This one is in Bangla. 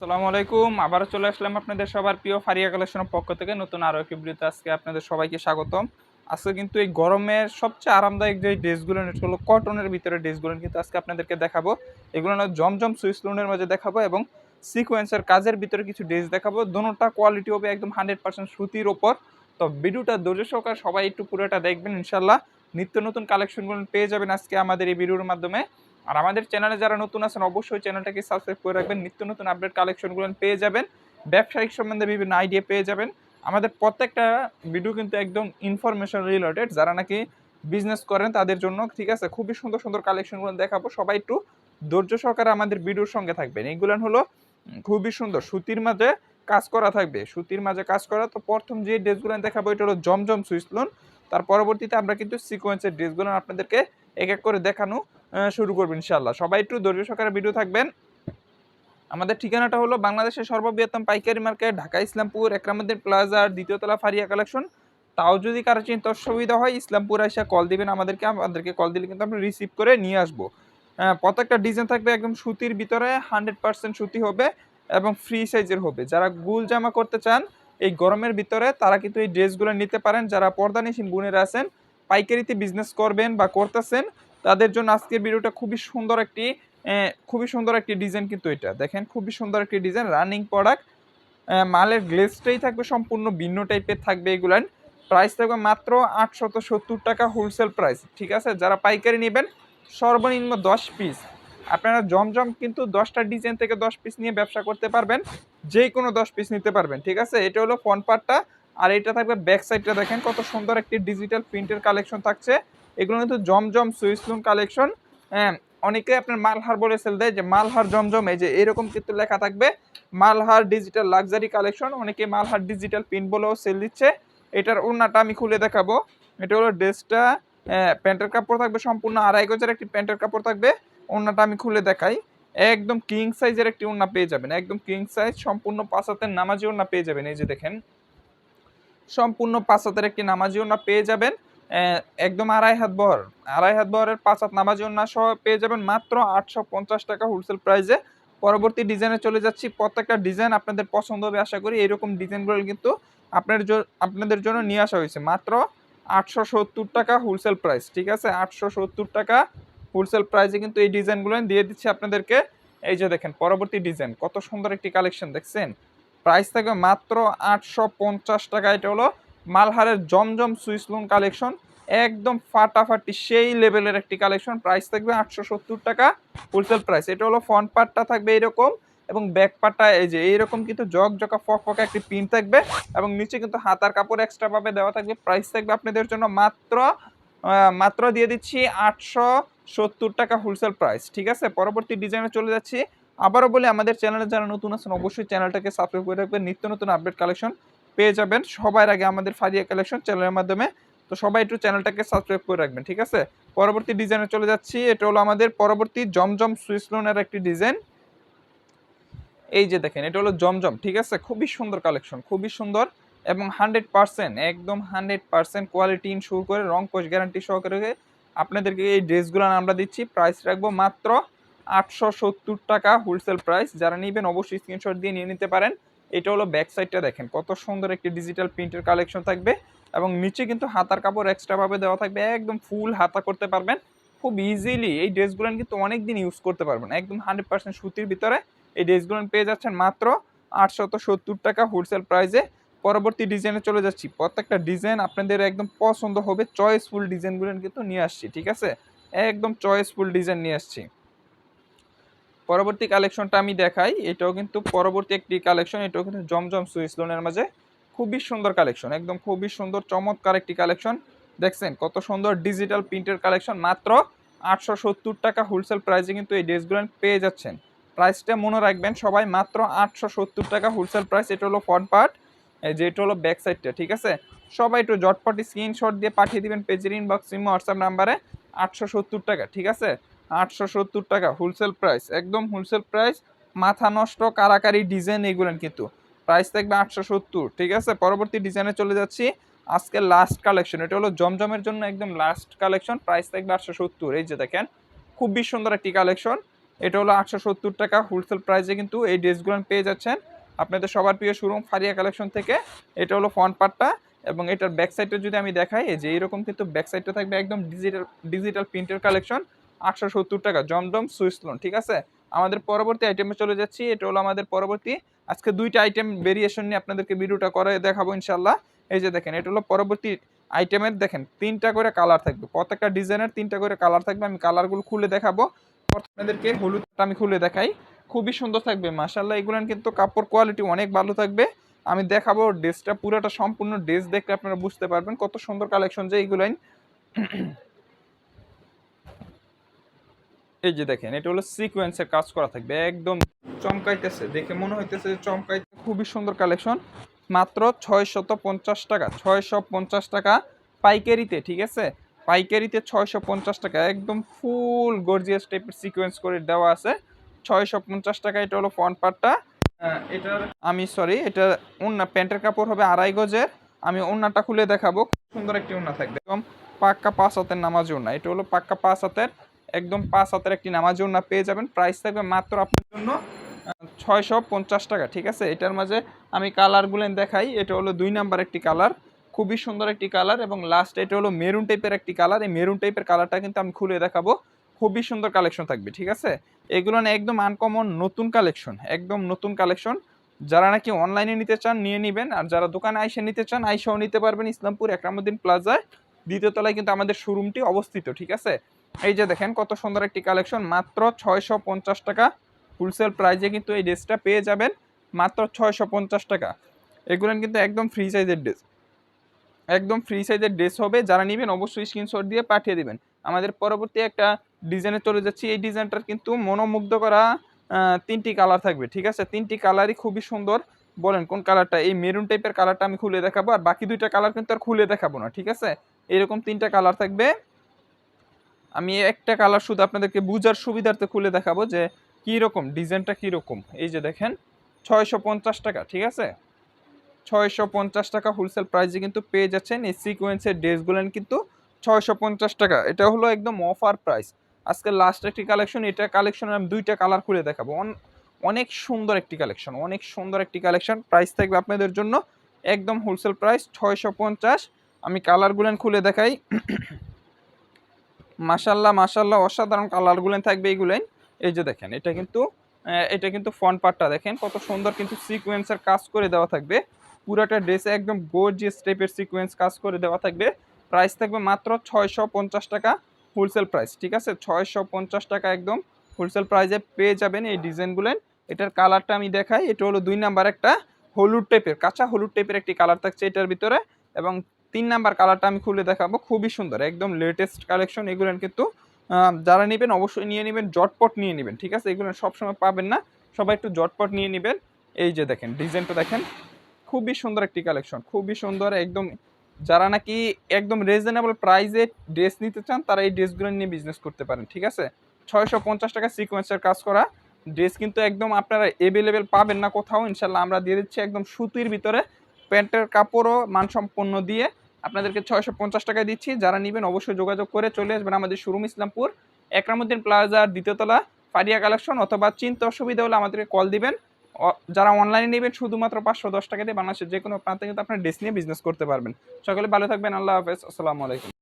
আসসালামু আলাইকুম। আবারও চলে আসলাম আপনাদের সবার প্রিয় ফারিয়া কালেকশনের পক্ষ থেকে নতুন আরও একটি ভিডিওতে। আজকে আপনাদের সবাইকে স্বাগতম। আজকে কিন্তু এই গরমের সবচেয়ে আরামদায়ক যে ড্রেসগুলো হলো কটনের ভিতরে ড্রেসগুলো কিন্তু আজকে আপনাদেরকে দেখাবো। এগুলো হলো জমজম সুইস লোনের মাঝে দেখাবো এবং সিকোয়েন্সের কাজের ভিতরে কিছু ড্রেস দেখাবো। দোনোটা কোয়ালিটি হবে একদম হান্ড্রেড পার্সেন্ট সুতির ওপর। তো ভিডিওটা ধৈর্য সহকারে সবাই একটু পুরোটা দেখবেন ইনশাল্লাহ নিত্য নতুন কালেকশনগুলো পেয়ে যাবেন আজকে আমাদের এই ভিডিওর মাধ্যমে। আর আমাদের চ্যানেলে যারা নতুন আছেন, অবশ্যই চ্যানেলটাকে সাবস্ক্রাইব করে রাখবেন। নিত্য নতুন আপডেট কালেকশনগুলো পেয়ে যাবেন। ব্যবসায়িক সম্বন্ধে বিভিন্ন আইডিয়া পেয়ে যাবেন। আমাদের প্রত্যেকটা ভিডিও কিন্তু একদম ইনফরমেশন রিলেটেড যারা নাকি বিজনেস করেন, তাদের জন্য ঠিক আছে, খুবই সুন্দর সুন্দর কালেকশনগুলো দেখাবো। সবাই একটু ধৈর্য সহকারে আমাদের ভিডিওর সঙ্গে থাকবেন। এইগুলো হলো খুবই সুন্দর। সুতির মাঝে কাজ করা থাকবে। সুতির মাঝে কাজ করা। তো প্রথম যে ড্রেসগুলো দেখাবো, এটা হলো জমজম সুইসলুন তার পরবর্তীতে আমরা কিন্তু সিকোয়েন্সের ড্রেসগুলো আপনাদেরকে এক এক করে দেখানো। শুরু করব ইনশাল্লাহ সবাই একটু ধৈর্য সহকারে ভিডিও থাকবেন। আমাদের ঠিকানাটা হলো বাংলাদেশের সর্ববৃহত্তম পাইকারি মার্কেট, ঢাকা ইসলামপুর, একরামুদ্দিন প্লাজার দ্বিতীয়তলা ফারিয়া কালেকশন তাও যদি কারও চিন্তা অসুবিধা হয়, ইসলামপুর এসে কল দিবেন আমাদেরকে। আমাদেরকে কল দিলে কিন্তু আমরা রিসিভ করে নিয়ে আসব। প্রত্যেকটা ডিজাইন থাকবে একদম সুতির ভিতরে হান্ড্রেড পার্সেন্ট সুতি হবে এবং ফ্রি সাইজের হবে। যারা গুল জামা করতে চান, এই গরমের ভিতরে তারা কিন্তু এই ড্রেসগুলো নিতে পারেন। যারা পর্দানিসীন বোনেরা আছেন, পাইকারিতে বিজনেস করবেন বা করতেছেন তাদের জন্য আজকের ভিডিওটা খুবই সুন্দর একটি খুবই সুন্দর একটি ডিজাইন কিন্তু এটা। দেখেন, খুবই সুন্দর একটি ডিজাইন রানিং প্রোডাক্ট মালের গ্লেসটাই থাকবে সম্পূর্ণ, ভিন্ন টাইপের থাকবে এগুলান প্রাইস থাকবে মাত্র আটশত সত্তর টাকা হোলসেল প্রাইস ঠিক আছে? যারা পাইকারি নেবেন, সর্বনিম্ন দশ পিস আপনারা জমজম কিন্তু দশটা ডিজাইন থেকে দশ পিস নিয়ে ব্যবসা করতে পারবেন যে কোনো দশ পিস নিতে পারবেন, ঠিক আছে? এটা হলো ফ্রন্ট পার্টটা আর এটা থাকবে ব্যাক সাইডটা দেখেন কত সুন্দর একটি ডিজিটাল প্রিন্টের কালেকশন থাকছে। এগুলো কিন্তু জমজম সুইসলুন কালেকশন। হ্যাঁ অনেকে আপনার মালহার বলে সেল দেয় যে মালহার জমজম, এই যে এরকম কিন্তু লেখা থাকবে। মালহার ডিজিটাল লাক্সারি কালেকশন অনেকে মালহার ডিজিটাল পিন বলেও সেল দিচ্ছে। এটার ওড়নাটা আমি খুলে দেখাবো। এটা হলো ড্রেসটা প্যান্টের কাপড় থাকবে সম্পূর্ণ আড়াই গজের একটি প্যান্টের কাপড় থাকবে। ওড়নাটা আমি খুলে দেখাই। একদম কিং সাইজের একটি ওড়না পেয়ে যাবেন। একদম কিং সাইজ সম্পূর্ণ পাঁচ হাতের নামাজি ওড়না পেয়ে যাবেন। এই যে দেখেন, সম্পূর্ণ পাঁচ হাতের একটি নামাজি ওড়না পেয়ে যাবেন। একদম আড়াই হাত বহর। আড়াই হাত বহরের পাঁচ হাত নামাজি ওড়না সহ পেয়ে যাবেন মাত্র আটশো পঞ্চাশ টাকা হোলসেল প্রাইসে পরবর্তী ডিজাইনে চলে যাচ্ছি। প্রত্যেকটা ডিজাইন আপনাদের পছন্দ হবে, আশা করি এরকম ডিজাইনগুলো কিন্তু আপনার আপনাদের জন্য নিয়ে আসা হয়েছে। মাত্র আটশো সত্তর টাকা হোলসেল প্রাইস ঠিক আছে? আটশো সত্তর টাকা হোলসেল প্রাইসে কিন্তু এই ডিজাইনগুলো দিয়ে দিচ্ছি আপনাদেরকে। এই যে দেখেন, পরবর্তী ডিজাইন কত সুন্দর একটি কালেকশন দেখছেন? প্রাইস থাকবে মাত্র আটশো পঞ্চাশ টাকা। এটা হলো মালহারের জমজম সুইস সুইসলুন কালেকশন, একদম ফাটাফাটি সেই লেভেলের একটি কালেকশন। প্রাইস থাকবে আটশো সত্তর টাকা হোলসেল প্রাইস এটা হলো ফ্রন্ট পার্টটা থাকবে এরকম এবং ব্যাক পার্টটা এই যে এইরকম কিন্তু জগ জকা ফক ফকা একটি পিন থাকবে এবং নিচে কিন্তু হাতার কাপড় এক্সট্রা ভাবে দেওয়া থাকবে। প্রাইস থাকবে আপনাদের জন্য মাত্র মাত্র দিয়ে দিচ্ছি আটশো সত্তর টাকা হোলসেল প্রাইস ঠিক আছে? পরবর্তী ডিজাইনে চলে যাচ্ছি। আবারও বলি, আমাদের চ্যানেলে যারা নতুন আছেন, অবশ্যই চ্যানেলটাকে সাবস্ক্রাইব করে রাখবেন। নিত্য নতুন আপডেট কালেকশন পেয়ে যাবেন। সবার আগে আমাদের ফারিয়া কালেকশন চ্যানেলের মাধ্যমে। তো সবাই একটু চ্যানেলটাকে সাবস্ক্রাইব করে রাখবেন, ঠিক আছে? পরবর্তী ডিজাইনে চলে যাচ্ছি। এটা হলো আমাদের পরবর্তী জমজম সুইসলোনের একটি ডিজাইন এই যে দেখেন, এটা হলো জমজম, ঠিক আছে? খুবই সুন্দর কালেকশন খুবই সুন্দর এবং হান্ড্রেড পার্সেন্ট একদম হান্ড্রেড পার্সেন্ট কোয়ালিটি ইনশোর করে, রং কোচ গ্যারান্টি সহকারে আপনাদেরকে এই ড্রেসগুলো আমরা দিচ্ছি। প্রাইস রাখব মাত্র আটশো সত্তর টাকা হোলসেল প্রাইস যারা নেবেন অবশ্যই স্ক্রিনশট দিয়ে নিয়ে নিতে পারেন। এটা হলো ব্যাক সাইডটা দেখেন। কত সুন্দর একটি ডিজিটাল প্রিন্টের কালেকশন থাকবে এবং নিচে কিন্তু হাতার কাপড় এক্সট্রা ভাবে দেওয়া থাকবে। একদম ফুল হাতা করতে পারবেন। খুব ইজিলি এই ড্রেসগুলো কিন্তু অনেক দিন ইউজ করতে পারবেন। একদম হান্ড্রেড পার্সেন্ট সুতির ভিতরে এই ড্রেসগুলো পেয়ে যাচ্ছেন মাত্র আটশত সত্তর টাকা হোলসেল প্রাইসে পরবর্তী ডিজাইনে চলে যাচ্ছি। প্রত্যেকটা ডিজাইন আপনাদের একদম পছন্দ হবে। চয়েসফুল ডিজাইনগুলো কিন্তু নিয়ে আসছি, ঠিক আছে? একদম চয়েসফুল ডিজাইন নিয়ে আসছি। পরবর্তী কালেকশনটা আমি দেখাই, এটাও কিন্তু পরবর্তী একটি কালেকশন এটাও কিন্তু জমজম সুইস লোনের মাঝে। খুবই সুন্দর কালেকশন একদম খুবই সুন্দর, চমৎকার একটি কালেকশন দেখছেন, কত সুন্দর ডিজিটাল প্রিন্টের কালেকশন মাত্র আটশো সত্তর টাকা হোলসেল প্রাইসে কিন্তু এই ড্রেসগুলো পেয়ে যাচ্ছেন। প্রাইসটা মনে রাখবেন সবাই, মাত্র আটশো সত্তর টাকা হোলসেল প্রাইস এটা হলো ফ্রন্ট পার্ট এই যে এটা হলো ব্যাক সাইডটা ঠিক আছে? সবাই একটু জটপটি স্ক্রিনশট দিয়ে পাঠিয়ে দিবেন পেজের ইনবক্স ইমো হোয়াটসঅ্যাপ নাম্বারে আটশো সত্তর টাকা, ঠিক আছে? আটশো সত্তর টাকা হোলসেল প্রাইস একদম হোলসেল প্রাইস মাথা নষ্ট, কারাকারি ডিজাইন এগুলেন কিন্তু। প্রাইস থাকবে আটশো সত্তর, ঠিক আছে? পরবর্তী ডিজাইনে চলে যাচ্ছি। আজকে লাস্ট কালেকশন এটা হলো জমজমের জন্য একদম লাস্ট কালেকশন প্রাইস থাকবে আটশো সত্তর। এই যে দেখেন, খুবই সুন্দর একটি কালেকশন এটা হলো আটশো সত্তর টাকা হোলসেল প্রাইসে কিন্তু এই ড্রেসগুলো পেয়ে যাচ্ছেন। আপনাদের সবার প্রিয় শোরুম ফারিয়া কালেকশন থেকে, এটা হলো ফ্রন্ট পার্টটা এবং এটার ব্যাক সাইডটা যদি আমি দেখাই যে এরকম কিন্তু ব্যাক সাইডটা থাকবে একদম ডিজিটাল ডিজিটাল প্রিন্টের কালেকশন আটশো সত্তর টাকা, জমজম সুইসলোন ঠিক আছে? আমাদের পরবর্তী আইটেমে চলে যাচ্ছি, এটা হলো আমাদের পরবর্তী। আজকে দুইটা আইটেম ভেরিয়েশন নিয়ে আপনাদেরকে ভিডিওটা করে দেখাবো ইনশাল্লাহ এই যে দেখেন, এটা হলো পরবর্তী আইটেমের দেখেন, তিনটা করে কালার থাকবে। প্রত্যেকটা ডিজাইনের তিনটা করে কালার থাকবে, আমি কালারগুলো খুলে দেখাবো। আপনাদেরকে হলুদটা আমি খুলে দেখাই। খুবই সুন্দর থাকবে মাসাল্লাহ এগুলো কিন্তু কাপড় কোয়ালিটি অনেক ভালো থাকবে। আমি দেখাবো ড্রেসটা পুরোটা সম্পূর্ণ ড্রেস দেখলে আপনারা বুঝতে পারবেন কত সুন্দর কালেকশন যে এইগুলাই এই যে দেখেন, এটা হলো সিকোয়েন্সের কাজ করা থাকবে, একদম চমকাইতেছে। দেখে মনে হইতেছে যে চমকাইতে খুবই সুন্দর কালেকশন মাত্র ছয়শত পঞ্চাশ টাকা ছয়শো পঞ্চাশ টাকা পাইকারিতে, ঠিক আছে? পাইকারিতে ছয়শো পঞ্চাশ টাকা, একদম ফুল গর্জিয়াস টাইপের সিকোয়েন্স করে দেওয়া আছে। ছয়শো পঞ্চাশ টাকা, এটা হলো ফ্রন্ট পার্টটা এটার আমি সরি এটা ওন্না প্যান্টের কাপড় হবে আড়াই গজের। আমি ওন্নাটা খুলে দেখাবো, খুব সুন্দর একটি ওন্না থাকবে। একদম পাক্কা পাঁচ হাতের নামাজ ওন্না এটা হলো পাক্কা পাঁচ হাতের একদম পাঁচ হাতের একটি নামাজ ওন্না পেয়ে যাবেন। প্রাইস থাকবে মাত্র আপনার জন্য ছয়শো পঞ্চাশ টাকা, ঠিক আছে? এটার মাঝে আমি কালারগুলো দেখাই। এটা হলো দুই নাম্বার একটি কালার খুবই সুন্দর একটি কালার এবং লাস্ট এটা হলো মেরুন টাইপের একটি কালার এই মেরুন টাইপের কালারটা কিন্তু আমি খুলে দেখাবো। খুবই সুন্দর কালেকশন থাকবে, ঠিক আছে? এগুলো না একদম আনকমন নতুন কালেকশন একদম নতুন কালেকশন যারা নাকি অনলাইনে নিতে চান, নিয়ে নেবেন। আর যারা দোকানে আইসে নিতে চান, আইসাও নিতে পারবেন ইসলামপুর একরামুদ্দিন প্লাজায় দ্বিতীয় তলায় কিন্তু আমাদের শোরুমটি অবস্থিত, ঠিক আছে? এই যে দেখেন কত সুন্দর একটি কালেকশন, মাত্র ছয়শো পঞ্চাশ টাকা। হোলসেল প্রাইজে কিন্তু এই ড্রেসটা পেয়ে যাবেন, মাত্র ছয়শো পঞ্চাশ টাকা। এগুলো কিন্তু একদম ফ্রি সাইজের ড্রেস। একদম ফ্রি সাইজের ড্রেস হবে, যারা নেবেন অবশ্যই স্ক্রিনশট দিয়ে পাঠিয়ে দিবেন। আমাদের পরবর্তী একটা ডিজাইনে চলে যাচ্ছি, এই ডিজাইনটার কিন্তু মনোমুগ্ধ করা তিনটি কালার থাকবে, ঠিক আছে? তিনটি কালারই খুবই সুন্দর। বলেন কোন কালারটা এই মেরুন টাইপের কালারটা আমি খুলে দেখাবো, আর বাকি দুইটা কালার কিন্তু আর খুলে দেখাবো না, ঠিক আছে? এরকম তিনটা কালার থাকবে। আমি একটা কালার শুধু আপনাদেরকে বুঝার সুবিধার্থে খুলে দেখাবো যে কী রকম ডিজাইনটা কী রকম এই যে দেখেন, ছয়শো পঞ্চাশ টাকা, ঠিক আছে? ছয়শো পঞ্চাশ টাকা হোলসেল প্রাইসে কিন্তু পেয়ে যাচ্ছেন। এই সিকোয়েন্সের ড্রেসগুলো কিন্তু ছয়শো পঞ্চাশ টাকা। এটা হলো একদম অফার প্রাইস আজকে লাস্ট একটি কালেকশন এটা কালেকশন আমি দুইটা কালার খুলে দেখাবো। অন- অনেক সুন্দর একটি কালেকশন অনেক সুন্দর একটি কালেকশন প্রাইস থাকবে আপনাদের জন্য একদম হোলসেল প্রাইস ছয়শো পঞ্চাশ। আমি কালারগুলো খুলে দেখাই। মাসাল্লাহ মাসাল্লাহ অসাধারণ কালারগুলো থাকবে এইগুলোই। এই যে দেখেন, এটা কিন্তু এটা কিন্তু ফ্রন্ট পার্টটা দেখেন, কত সুন্দর কিন্তু সিকোয়েন্সের কাজ করে দেওয়া থাকবে। পুরাটা ড্রেসে একদম গোর্জিয়াস টাইপের সিকোয়েন্স কাজ করে দেওয়া থাকবে। প্রাইস থাকবে মাত্র ছয়শো পঞ্চাশ টাকা হোলসেল প্রাইস ঠিক আছে? ছয়শো পঞ্চাশ টাকা একদম হোলসেল প্রাইসে পেয়ে যাবেন এই ডিজাইনগুলো। এটার কালারটা আমি দেখাই, এটা হলো দুই নাম্বার একটা হলুদ টাইপের কাঁচা হলুদ টাইপের একটি কালার থাকছে এটার ভিতরে। এবং তিন নাম্বার কালারটা আমি খুলে দেখাবো। খুবই সুন্দর, একদম লেটেস্ট কালেকশন এগুলো কিন্তু যারা নেবেন অবশ্যই নিয়ে নেবেন, জটপট নিয়ে নেবেন, ঠিক আছে? এগুলো সবসময় পাবেন না। সবাই একটু জটপট নিয়ে নেবেন। এই যে দেখেন, ডিজাইনটা দেখেন। খুবই সুন্দর একটি কালেকশন খুবই সুন্দর, একদম যারা নাকি একদম রিজনেবল প্রাইসে ড্রেস নিতে চান, তারা এই ড্রেসগুলো নিয়ে বিজনেস করতে পারেন, ঠিক আছে? ছয়শো পঞ্চাশ টাকা সিকোয়েন্সের কাজ করা। ড্রেস কিন্তু একদম আপনারা এভেলেবেল পাবেন না কোথাও। ইনশাল্লাহ আমরা দিয়ে দিচ্ছি একদম সুতির ভিতরে। প্যান্টের কাপড়ও মানসম্পন্ন দিয়ে আপনাদেরকে ছয়শো পঞ্চাশ টাকায় দিচ্ছি। যারা নেবেন অবশ্যই যোগাযোগ করে চলে আসবেন আমাদের শোরুম ইসলামপুর, একরামুদ্দিন প্লাজার দ্বিতীয়তলা, ফারিয়া কালেকশন অথবা চিন্তা অসুবিধা হলে আমাদেরকে কল দিবেন। যারা অনলাইনে নেবেন শুধুমাত্র পাঁচশো দশ টাকা দিয়ে বাংলাদেশের যে কোনো প্রান্তে কিন্তু আপনার ড্রেস নিয়ে বিজনেস করতে পারবেন। সকলে ভালো থাকবেন, আল্লাহ হাফেজ, আসসালামু আলাইকুম।